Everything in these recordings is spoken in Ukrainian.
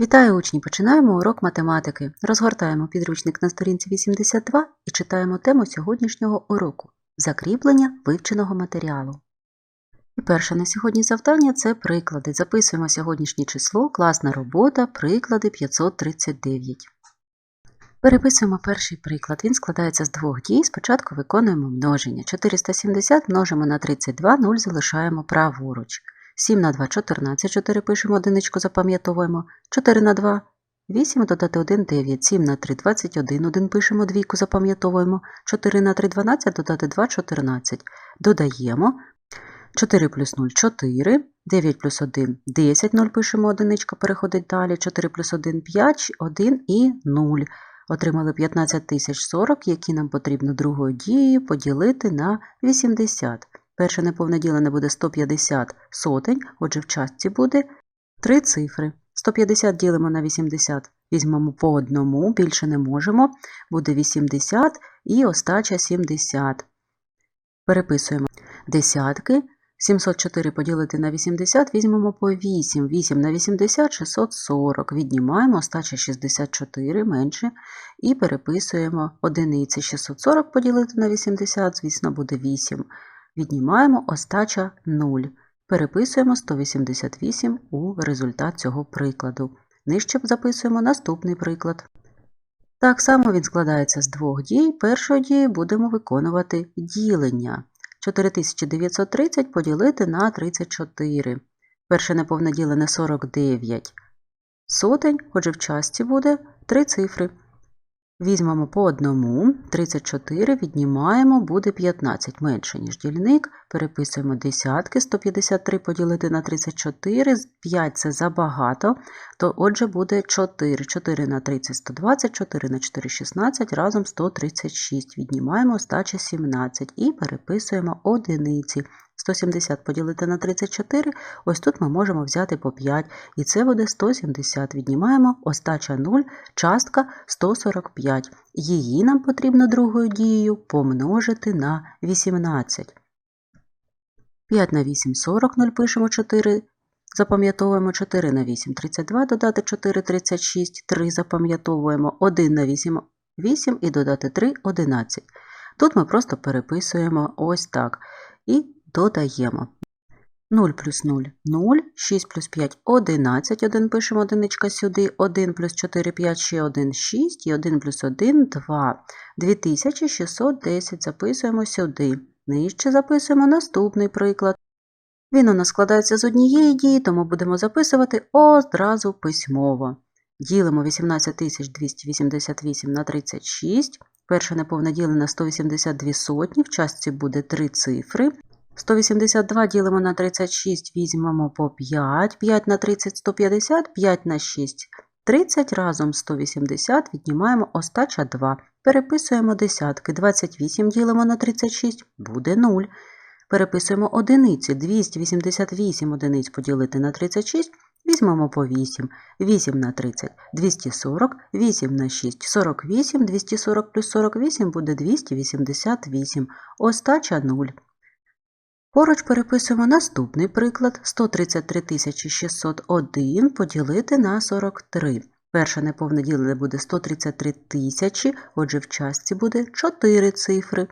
Вітаю учні! Починаємо урок математики. Розгортаємо підручник на сторінці 82 і читаємо тему сьогоднішнього уроку закріплення вивченого матеріалу. І перше на сьогодні завдання це приклади. Записуємо сьогоднішнє число, класна робота, приклади 539. Переписуємо перший приклад. Він складається з двох дій. Спочатку виконуємо множення. 470 множимо на 32, 0 залишаємо праворуч. 7 на 2 – 14, 4 пишемо, одиничку запам'ятовуємо. 4 на 2 – 8, додати 1 – 9, 7 на 3 – 21, 1 пишемо, двійку запам'ятовуємо. 4 на 3 – 12, додати 2 – 14. Додаємо. 4 плюс 0 – 4, 9 плюс 1 – 10, 0 пишемо, одиничка переходить далі. 4 плюс 1 – 5, 1 і 0. Отримали 15 тисяч 40, які нам потрібно другою дією поділити на 80. Перше неповне ділене буде 150 сотень, отже в частці буде 3 цифри. 150 ділимо на 80, візьмемо по одному, більше не можемо, буде 80 і остача 70. Переписуємо десятки. 704 поділити на 80, візьмемо по 8. 8 на 80 – 640. Віднімаємо остача 64 менше і переписуємо одиниці. 640 поділити на 80, звісно, буде 8. Віднімаємо остача 0. Переписуємо 188 у результат цього прикладу. Нижче записуємо наступний приклад. Так само він складається з двох дій. Першою дією будемо виконувати ділення. 4930 поділити на 34. Перше неповне ділене 49 сотень, отже в частці буде 3 цифри. Візьмемо по одному, 34 віднімаємо, буде 15 менше, ніж дільник. Переписуємо десятки, 153 поділити на 34, 5 це забагато, то отже буде 4. 4 на 30 – 120, 4 на 4 – 16, разом 136. Віднімаємо остача 17 і переписуємо одиниці. 170 поділити на 34, ось тут ми можемо взяти по 5, і це буде 170. Віднімаємо остача 0, частка 145. Її нам потрібно другою дією помножити на 18. 5 на 8 – 40, 0 пишемо 4, запам'ятовуємо 4 на 8 – 32, додати 4 – 36, 3 запам'ятовуємо, 1 на 8 – 8 і додати 3 – 11. Тут ми просто переписуємо ось так. І додаємо. 0 плюс 0 – 0, 6 плюс 5 – 11, 1 пишемо одиничка сюди, 1 плюс 4 – 5, ще 1 – 6, і 1 плюс 1 – 2. 2610 записуємо сюди. Нижче записуємо наступний приклад. Він у нас складається з однієї дії, тому будемо записувати одразу письмово. Ділимо 18288 на 36. Перше неповне ділене 182 сотні, в частці буде 3 цифри. 182 ділимо на 36, візьмемо по 5, 5 на 30 – 150, 5 на 6 – 30, разом 180, віднімаємо остача 2. Переписуємо десятки, 28 ділимо на 36, буде 0. Переписуємо одиниці, 288 одиниць поділити на 36, візьмемо по 8, 8 на 30 – 240, 8 на 6 – 48, 240 плюс 48 буде 288, остача 0. Поруч переписуємо наступний приклад 133 601 поділити на 43. Перше неповне ділене буде 133 тисячі, отже в частці буде 4 цифри.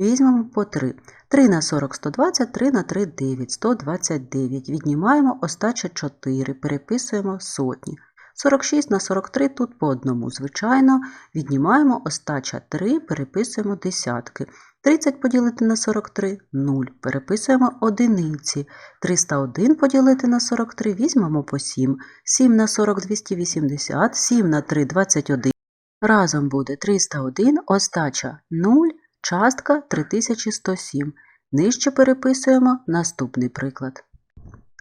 Візьмемо по 3. 3 на 40 – 120, 3 на 3 – 9, 129. Віднімаємо остача 4, переписуємо сотні. 46 на 43 тут по одному, звичайно. Віднімаємо остача 3, переписуємо десятки. 30 поділити на 43 – 0. Переписуємо одиниці. 301 поділити на 43 візьмемо по 7. 7 на 40 – 280, 7 на 3 – 21. Разом буде 301, остача 0, частка 3107. Нижче переписуємо наступний приклад.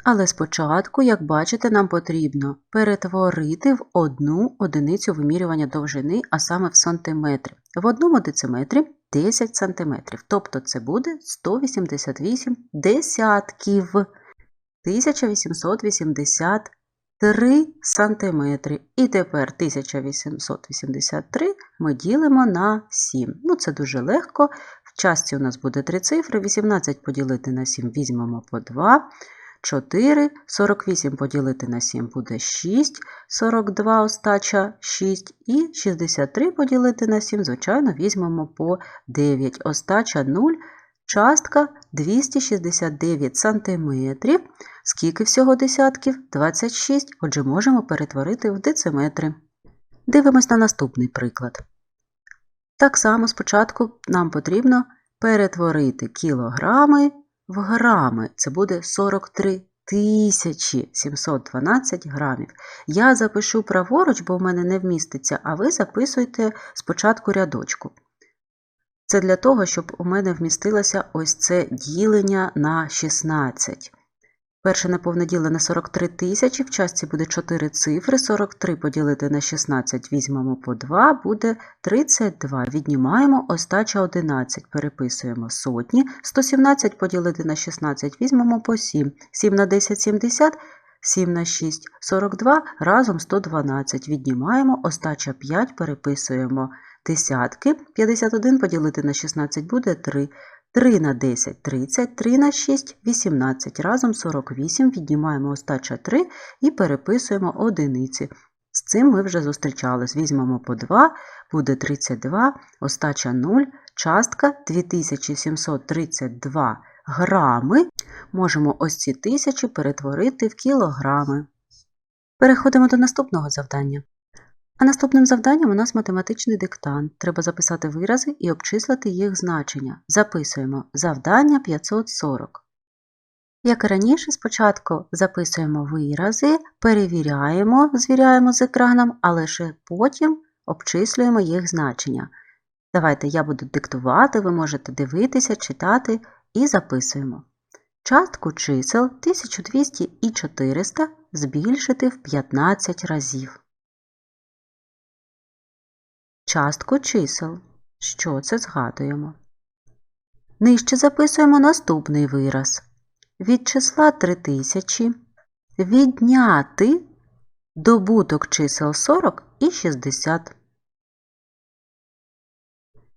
Але спочатку, як бачите, нам потрібно перетворити в одну одиницю вимірювання довжини, а саме в сантиметри. В одному дециметрі 10 сантиметрів, тобто це буде 188 десятків. 1883 сантиметри. І тепер 1883 ми ділимо на 7. Ну, це дуже легко. В частці у нас буде 3 цифри. 18 поділити на 7 візьмемо по 2. 4, 48 поділити на 7 буде 6, 42 остача 6 і 63 поділити на 7, звичайно, візьмемо по 9. Остача 0, частка 269 сантиметрів. Скільки всього десятків? 26, отже можемо перетворити в дециметри. Дивимось на наступний приклад. Так само спочатку нам потрібно перетворити кілограми в грами. Це буде 43 тисячі 712 грамів. Я запишу праворуч, бо в мене не вміститься, а ви записуйте спочатку рядочку. Це для того, щоб у мене вмістилося ось це ділення на 16. Перше неповне ділене 43 тисячі, в частці буде 4 цифри, 43 поділити на 16 візьмемо по 2, буде 32. Віднімаємо остача 11, переписуємо сотні, 117 поділити на 16 візьмемо по 7, 7 на 10 – 70, 7 на 6 – 42, разом 112. Віднімаємо остача 5, переписуємо десятки, 51 поділити на 16 буде 3, 3 на 10 – 30, 3 на 6 – 18, разом 48, віднімаємо остача 3 і переписуємо одиниці. З цим ми вже зустрічались. Візьмемо по 2, буде 32, остача 0, частка 2732 грами. Можемо ось ці тисячі перетворити в кілограми. Переходимо до наступного завдання. А наступним завданням у нас математичний диктант. Треба записати вирази і обчислити їх значення. Записуємо завдання 540. Як і раніше, спочатку записуємо вирази, перевіряємо, звіряємо з екраном, а лише потім обчислюємо їх значення. Давайте я буду диктувати, ви можете дивитися, читати і записуємо. Частку чисел 1200 і 400 збільшити в 15 разів. Частку чисел. Що це згадуємо? Нижче записуємо наступний вираз. Від числа 3000 відняти добуток чисел 40 і 60.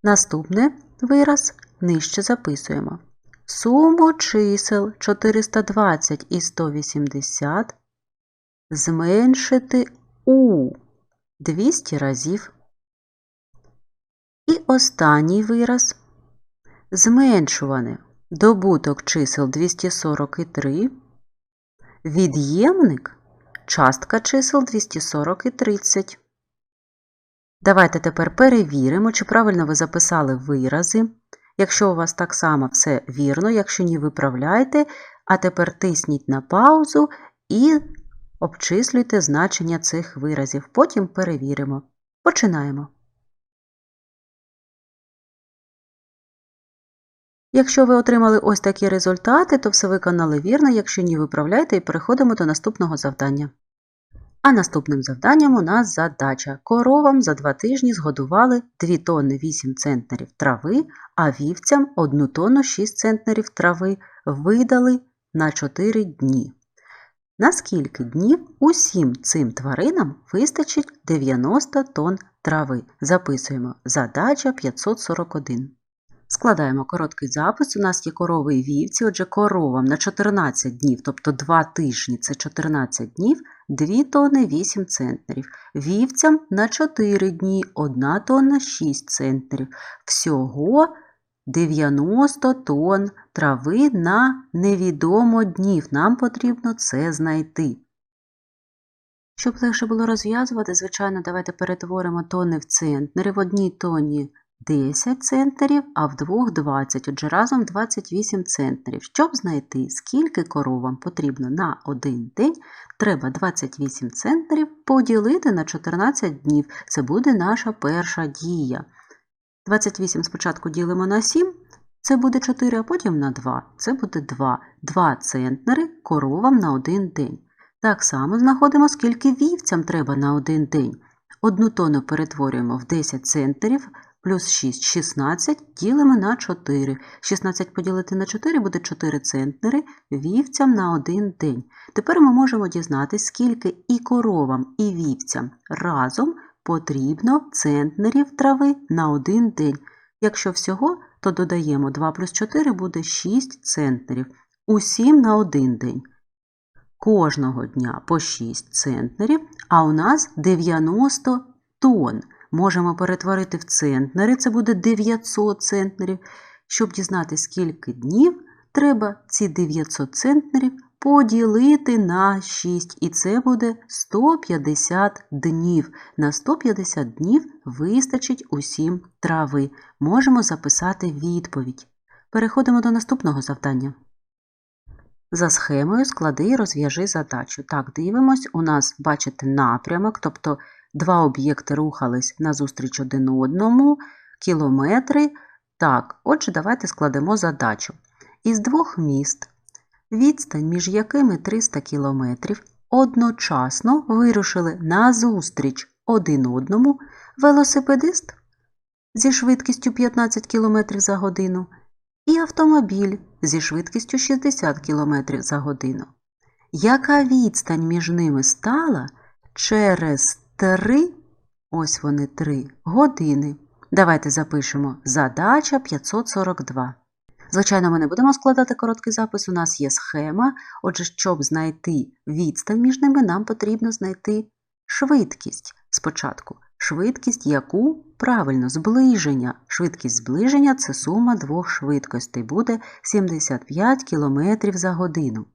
Наступний вираз нижче записуємо. Суму чисел 420 і 180 зменшити у 200 разів. І останній вираз зменшуване добуток чисел 243, від'ємник частка чисел 240 і 30. Давайте тепер перевіримо, чи правильно ви записали вирази. Якщо у вас так само все вірно, якщо ні, виправляйте, а тепер тисніть на паузу і обчислюйте значення цих виразів. Потім перевіримо. Починаємо. Якщо ви отримали ось такі результати, то все виконали вірно, якщо ні, виправляйте і переходимо до наступного завдання. А наступним завданням у нас задача. Коровам за два тижні згодували 2 тонни 8 центнерів трави, а вівцям 1 тонну 6 центнерів трави видали на 4 дні. На скільки днів усім цим тваринам вистачить 90 тонн трави? Записуємо задача 541. Складаємо короткий запис. У нас є корови і вівці, отже, коровам на 14 днів, тобто 2 тижні це 14 днів, 2 тонни 8 центнерів. Вівцям на 4 дні 1 тонна 6 центнерів. Всього 90 тонн трави на невідомо днів. Нам потрібно це знайти. Щоб легше було розв'язувати, звичайно, давайте перетворимо тони в центнери. В одній тоні 10 центнерів, а в двох 20, отже разом 28 центнерів. Щоб знайти, скільки коровам потрібно на один день, треба 28 центнерів поділити на 14 днів. Це буде наша перша дія. 28 спочатку ділимо на 7, це буде 4, а потім на 2. Це буде 2. 2 центнери коровам на один день. Так само знаходимо, скільки вівцям треба на один день. Одну тонну перетворюємо в 10 центнерів, плюс 6 – 16, ділимо на 4. 16 поділити на 4 буде 4 центнери вівцям на один день. Тепер ми можемо дізнатися, скільки і коровам, і вівцям разом потрібно центнерів трави на один день. Якщо всього, то додаємо 2 плюс 4 буде 6 центнерів. Усім на один день. кожного дня по 6 центнерів, а у нас 90 тонн. Можемо перетворити в центнери, це буде 900 центнерів. Щоб дізнатися, скільки днів, треба ці 900 центнерів поділити на 6, і це буде 150 днів. На 150 днів вистачить усім трави. Можемо записати відповідь. Переходимо до наступного завдання. За схемою склади і розв'яжи задачу. Так, дивимось, у нас, бачите, напрямок, тобто два об'єкти рухались назустріч один одному, кілометри. Так, отже, давайте складемо задачу. Із двох міст, відстань між якими 300 кілометрів, одночасно вирушили назустріч один одному велосипедист зі швидкістю 15 км за годину і автомобіль зі швидкістю 60 км за годину. Яка відстань між ними стала через 3, ось вони 3 години? Давайте запишемо задача 542. Звичайно, ми не будемо складати короткий запис, у нас є схема. Отже, щоб знайти відстань між ними, нам потрібно знайти швидкість спочатку. Швидкість яку? Правильно, зближення. Швидкість зближення це сума двох швидкостей, буде 75 км за годину.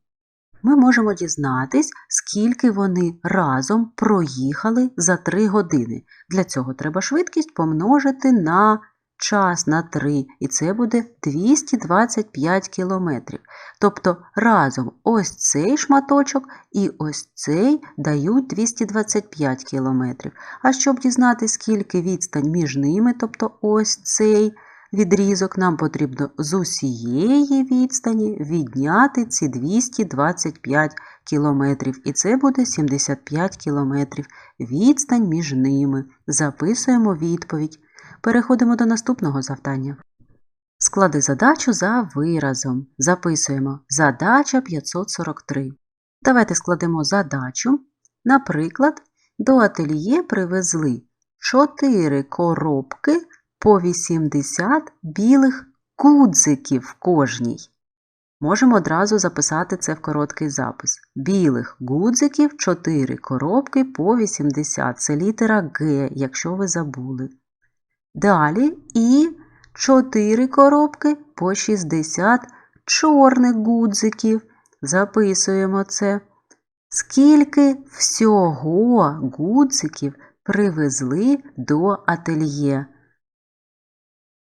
Ми можемо дізнатись, скільки вони разом проїхали за 3 години. Для цього треба швидкість помножити на час на 3, і це буде 225 кілометрів. Тобто разом ось цей шматочок і ось цей дають 225 кілометрів. А щоб дізнати, скільки відстань між ними, тобто ось цей відрізок, нам потрібно з усієї відстані відняти ці 225 кілометрів. І це буде 75 кілометрів. Відстань між ними. Записуємо відповідь. Переходимо до наступного завдання. Склади задачу за виразом. Записуємо задача 543. Давайте складемо задачу. Наприклад, до ательє привезли 4 коробки по 80 білих гудзиків в кожній. Можемо одразу записати це в короткий запис. Білих гудзиків 4 коробки по 80. Це літера Г, якщо ви забули. Далі і 4 коробки по 60 чорних гудзиків. Записуємо це. Скільки всього гудзиків привезли до ательє?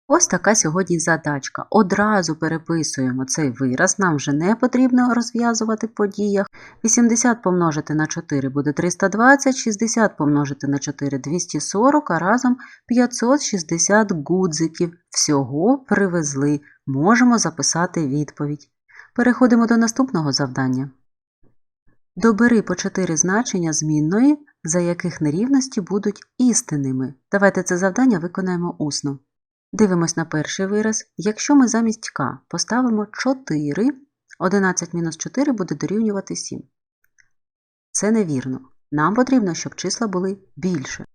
Ось така сьогодні задачка. Одразу переписуємо цей вираз, нам вже не потрібно розв'язувати по діях. 80 помножити на 4 буде 320, 60 помножити на 4 240, а разом 560 гудзиків. Всього привезли. Можемо записати відповідь. Переходимо до наступного завдання. Добери по 4 значення змінної, за яких нерівності будуть істинними. Давайте це завдання виконаємо усно. Дивимось на перший вираз. Якщо ми замість k поставимо 4, 11 мінус 4 буде дорівнювати 7. Це невірно. Нам потрібно, щоб числа були більше.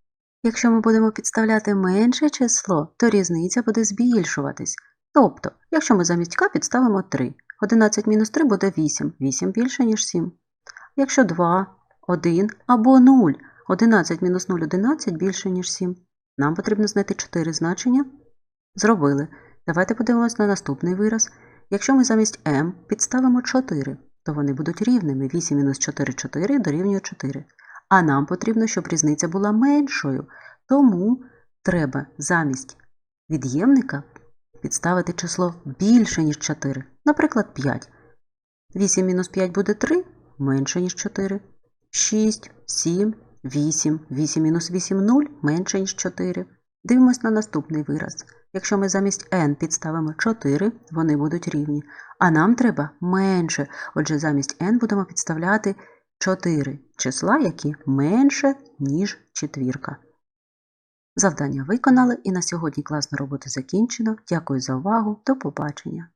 Якщо ми будемо підставляти менше число, то різниця буде збільшуватись. Тобто, якщо ми замість k підставимо 3, 11 мінус 3 буде 8, 8 більше, ніж 7. Якщо 2, 1 або 0, 11 мінус 0 11 більше, ніж 7. Нам потрібно знайти 4 значення. Зробили. Давайте подивимось на наступний вираз. Якщо ми замість m підставимо 4, то вони будуть рівними. 8 мінус 4 4 дорівнює 4. А нам потрібно, щоб різниця була меншою. Тому треба замість від'ємника підставити число більше, ніж 4. Наприклад, 5. 8 мінус 5 буде 3, менше, ніж 4. 6, 7, 8. 8 мінус 8 0, менше, ніж 4. Дивимось на наступний вираз. Якщо ми замість n підставимо 4, вони будуть рівні. А нам треба менше. Отже, замість n будемо підставляти 4 числа, які менше, ніж четвірка. Завдання виконали і на сьогодні класна робота закінчено. Дякую за увагу. До побачення!